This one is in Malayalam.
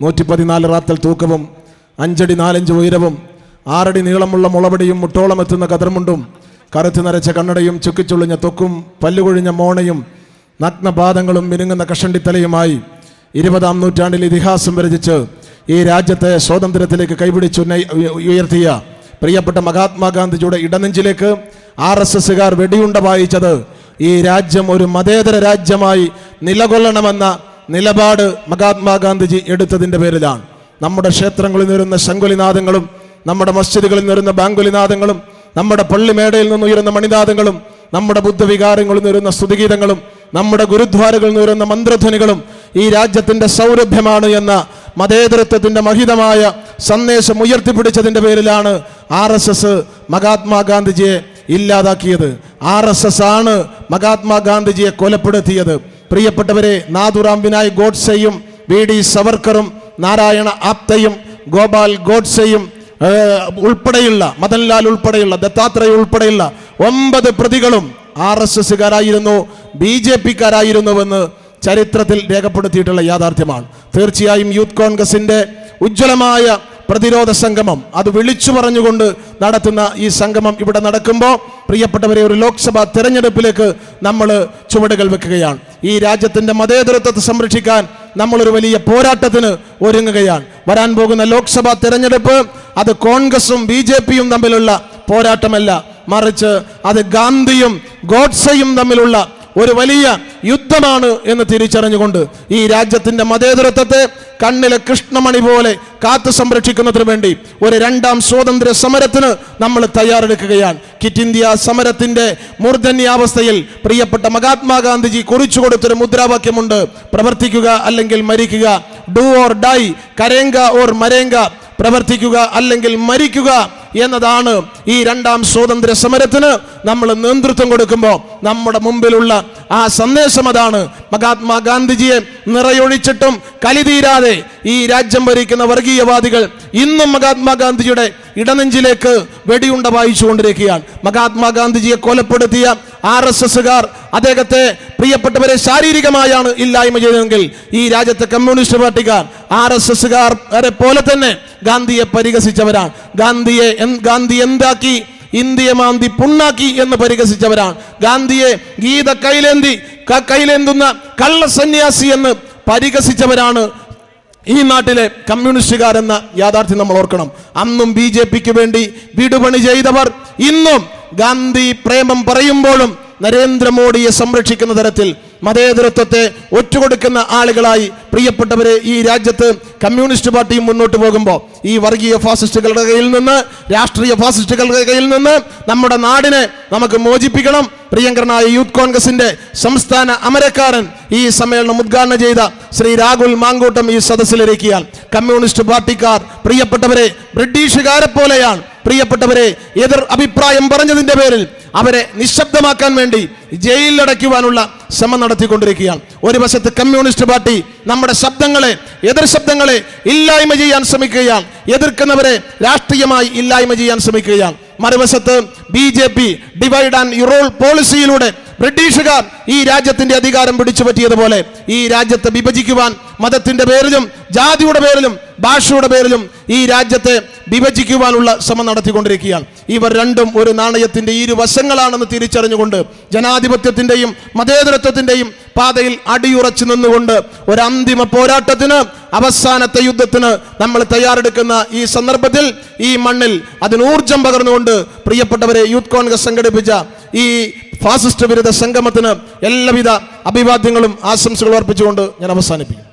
നൂറ്റി പതിനാല് റാത്തൽ തൂക്കവും അഞ്ചടി നാലഞ്ച് ഉയരവും ആറടി നീളമുള്ള മുളപടിയും മുട്ടോളം എത്തുന്ന കതിർമുണ്ടും കറുത്തു നരച്ച കണ്ണടയും ചുക്കിച്ചുളിഞ്ഞ തൊക്കും പല്ലുകൊഴിഞ്ഞ മോണയും നഗ്നപാദങ്ങളും മിനുങ്ങുന്ന കഷണ്ടിത്തലയുമായി ഇരുപതാം നൂറ്റാണ്ടിൽ ഇതിഹാസം രചിച്ച് ഈ രാജ്യത്തെ സ്വാതന്ത്ര്യത്തിലേക്ക് കൈപിടിച്ചു ഉയർത്തിയ പ്രിയപ്പെട്ട മഹാത്മാഗാന്ധിജിയുടെ ഇടനെഞ്ചിലേക്ക് ആർ എസ് എസുകാർ വെടിയുണ്ട വായിച്ചത് ഈ രാജ്യം ഒരു മതേതര രാജ്യമായി നിലകൊള്ളണമെന്ന നിലപാട് മഹാത്മാഗാന്ധിജി എടുത്തതിന്റെ പേരിലാണ്. നമ്മുടെ ക്ഷേത്രങ്ങളിൽ നിരുന്ന ശങ്കുലിനാഥങ്ങളും നമ്മുടെ മസ്ജിദുകളിൽ നിരുന്ന ബാങ്കുലിനാഥങ്ങളും നമ്മുടെ പള്ളിമേടയിൽ നിന്ന് ഉയരുന്ന മണിനാദങ്ങളും നമ്മുടെ ബുദ്ധവികാരങ്ങളിൽ നിരുന്ന സ്തുതിഗീതങ്ങളും നമ്മുടെ ഗുരുദ്വാരകളിൽ നിരുന്ന മന്ത്രധ്വനികളും ഈ രാജ്യത്തിന്റെ സൗരഭ്യമാണ് എന്ന മതേതരത്വത്തിന്റെ മഹിതമായ സന്ദേശം ഉയർത്തിപ്പിടിച്ചതിന്റെ പേരിലാണ് ആർ എസ് എസ് മഹാത്മാഗാന്ധിജിയെ ഇല്ലാതാക്കിയത്. ആർ എസ് എസ് ആണ് മഹാത്മാഗാന്ധിജിയെ കൊലപ്പെടുത്തിയത്. പ്രിയപ്പെട്ടവരെ നാഥുറാം വിനായ് ഗോഡ്സെയും വി ഡി സവർക്കറും നാരായണ ആപ്തയും ഗോപാൽ ഗോഡ്സെയും ഉൾപ്പെടെയുള്ള മദൻലാൽ ഉൾപ്പെടെയുള്ള ദത്താത്രേയ ഉൾപ്പെടെയുള്ള ഒമ്പത് പ്രതികളും ആർ എസ് എസുകാരായിരുന്നു ബി ജെ പിക്കാരായിരുന്നുവെന്ന് ചരിത്രത്തിൽ രേഖപ്പെടുത്തിയിട്ടുള്ള യാഥാർത്ഥ്യമാണ്. തീർച്ചയായും യൂത്ത് കോൺഗ്രസിന്റെ ഉജ്ജ്വലമായ പ്രതിരോധ സംഗമം. അത് വിളിച്ചു പറഞ്ഞുകൊണ്ട് നടത്തുന്ന ഈ സംഗമം ഇവിടെ നടക്കുമ്പോൾ പ്രിയപ്പെട്ടവരെ ഒരു ലോക്സഭാ തെരഞ്ഞെടുപ്പിലേക്ക് നമ്മൾ ചുവടുകൾ വെക്കുകയാണ്. ഈ രാജ്യത്തിന്റെ മതേതരത്വത്തെ സംരക്ഷിക്കാൻ നമ്മളൊരു വലിയ പോരാട്ടത്തിന് ഒരുങ്ങുകയാണ്. വരാൻ പോകുന്ന ലോക്സഭാ തെരഞ്ഞെടുപ്പ് അത് കോൺഗ്രസും ബി തമ്മിലുള്ള പോരാട്ടമല്ല. മറിച്ച് അത് ഗാന്ധിയും ഗോഡ്സയും തമ്മിലുള്ള ഒരു വലിയ യുദ്ധമാണ് എന്ന് തിരിച്ചറിഞ്ഞുകൊണ്ട് ഈ രാജ്യത്തിന്റെ മതേതരത്വത്തെ കണ്ണിലെ കൃഷ്ണമണി പോലെ കാത്തു സംരക്ഷിക്കുന്നതിന് വേണ്ടി ഒരു രണ്ടാം സ്വാതന്ത്ര്യ സമരത്തിന് നമ്മൾ തയ്യാറെടുക്കുകയാണ്. കിറ്റ് ഇന്ത്യ സമരത്തിന്റെ മൂർധന്യാവസ്ഥയിൽ പ്രിയപ്പെട്ട മഹാത്മാഗാന്ധിജി കുറിച്ചു കൊടുത്തൊരു മുദ്രാവാക്യമുണ്ട്. പ്രവർത്തിക്കുക അല്ലെങ്കിൽ മരിക്കുക ഡു ഓർ ഡൈ കരേങ്ക ഓർ മരേങ്ക പ്രവർത്തിക്കുക അല്ലെങ്കിൽ മരിക്കുക എന്നതാണ് ഈ രണ്ടാം സ്വാതന്ത്ര്യ സമരത്തിന് നമ്മൾ നേതൃത്വം കൊടുക്കുമ്പോൾ നമ്മുടെ മുമ്പിലുള്ള ആ സന്ദേശം അതാണ്. മഹാത്മാഗാന്ധിജിയെ നിറയൊഴിച്ചിട്ടും കലിതീരാതെ ഈ രാജ്യം ഭരിക്കുന്ന വർഗീയവാദികൾ ഇന്നും മഹാത്മാഗാന്ധിജിയുടെ ഇടനെഞ്ചിലേക്ക് വെടിയുണ്ട വായിച്ചുകൊണ്ടിരിക്കുകയാണ്. മഹാത്മാഗാന്ധിജിയെ കൊലപ്പെടുത്തിയ ആർ എസ് എസുകാർ അദ്ദേഹത്തെ പ്രിയപ്പെട്ടവരെ ശാരീരികമായാണ് ഇല്ലായ്മ ചെയ്തതെങ്കിൽ ഈ രാജ്യത്തെ കമ്മ്യൂണിസ്റ്റ് പാർട്ടിക്കാർ ആർ എസ് എസുകാരെ പോലെ തന്നെ ഗാന്ധിയെ പരിഹസിച്ചവരാണ്. ഗാന്ധിയെ ഗാന്ധി എന്താക്കി? ഇന്ത്യയെ മാന്തി പുണ്ണാക്കി എന്ന് പരിഹസിച്ചവരാണ്. ഗാന്ധിയെ ഗീത കൈലേന്തി കൈലേന്തുന്ന കള്ള സന്യാസി എന്ന് പരിഹസിച്ചവരാണ് ഈ നാട്ടിലെ കമ്മ്യൂണിസ്റ്റുകാരെന്ന യാഥാർത്ഥ്യം നമ്മൾ ഓർക്കണം. അന്നും ബി ജെ പിക്ക് വേണ്ടി വിടുപണി ചെയ്തവർ ഇന്നും ഗാന്ധി പ്രേമം പറയുമ്പോഴും നരേന്ദ്രമോദിയെ സംരക്ഷിക്കുന്ന തരത്തിൽ മതേതരത്വത്തെ ഒറ്റുകൊടുക്കുന്ന ആളുകളായി പ്രിയപ്പെട്ടവരെ ഈ രാജ്യത്ത് കമ്മ്യൂണിസ്റ്റ് പാർട്ടിയും മുന്നോട്ട് പോകുമ്പോൾ ഈ വർഗീയ ഫാസിസ്റ്റുകളുടെ കയ്യിൽ നിന്ന് രാഷ്ട്രീയ ഫാസിസ്റ്റുകളുടെ കയ്യിൽ നിന്ന് നമ്മുടെ നാടിനെ നമുക്ക് മോചിപ്പിക്കണം. പ്രിയങ്കരനായ യൂത്ത് കോൺഗ്രസിന്റെ സംസ്ഥാന അമരക്കാരൻ ഈ സമ്മേളനം ഉദ്ഘാടനം ചെയ്ത ശ്രീ രാഹുൽ മാങ്കൂട്ടം ഈ സദസ്സിലിരിക്കിയാൽ കമ്മ്യൂണിസ്റ്റ് പാർട്ടിക്കാർ പ്രിയപ്പെട്ടവരെ ബ്രിട്ടീഷുകാരെ പോലെയാണ്. പ്രിയപ്പെട്ടവരെ എതിർ അഭിപ്രായം പറഞ്ഞതിന്റെ പേരിൽ അവരെ നിശബ്ദമാക്കാൻ വേണ്ടി ജയിലിലടയ്ക്കുവാനുള്ള ശ്രമം നടത്തിക്കൊണ്ടിരിക്കുകയാണ്. ഒരു വശത്ത് കമ്മ്യൂണിസ്റ്റ് പാർട്ടി നമ്മുടെ ശബ്ദങ്ങളെ എതിർ ശബ്ദങ്ങളെ ഇല്ലായ്മ ചെയ്യാൻ ശ്രമിക്കുകയാണ്. എതിർക്കുന്നവരെ രാഷ്ട്രീയമായി ഇല്ലായ്മ ചെയ്യാൻ ശ്രമിക്കുകയാണ്. മറുവശത്ത് B J P divide and rule പോളിസിയിലൂടെ ബ്രിട്ടീഷുകാർ ഈ രാജ്യത്തിന്റെ അധികാരം പിടിച്ചു പറ്റിയതുപോലെ ഈ രാജ്യത്തെ വിഭജിക്കുവാൻ മതത്തിന്റെ പേരിലും ജാതിയുടെ പേരിലും ഭാഷയുടെ പേരിലും ഈ രാജ്യത്തെ വിഭജിക്കുവാനുള്ള ശ്രമം നടത്തിക്കൊണ്ടിരിക്കുകയാണ്. ഇവർ രണ്ടും ഒരു നാണയത്തിന്റെ ഇരുവശങ്ങളാണെന്ന് തിരിച്ചറിഞ്ഞുകൊണ്ട് ജനാധിപത്യത്തിന്റെയും മതേതരത്വത്തിന്റെയും പാതയിൽ അടിയുറച്ചു നിന്നുകൊണ്ട് ഒരു അന്തിമ പോരാട്ടത്തിന് അവസാനത്തെ യുദ്ധത്തിന് നമ്മൾ തയ്യാറെടുക്കുന്ന ഈ സന്ദർഭത്തിൽ ഈ മണ്ണിൽ അതിന് ഊർജം പകർന്നുകൊണ്ട് പ്രിയപ്പെട്ടവരെ യൂത്ത് കോൺഗ്രസ് സംഘടിപ്പിച്ച ഈ ഫാസിസ്റ്റ് വിരുദ്ധ സംഗമത്തിന് എല്ലാവിധ അഭിവാദ്യങ്ങളും ആശംസകളും അർപ്പിച്ചുകൊണ്ട് ഞാൻ അവസാനിപ്പിക്കും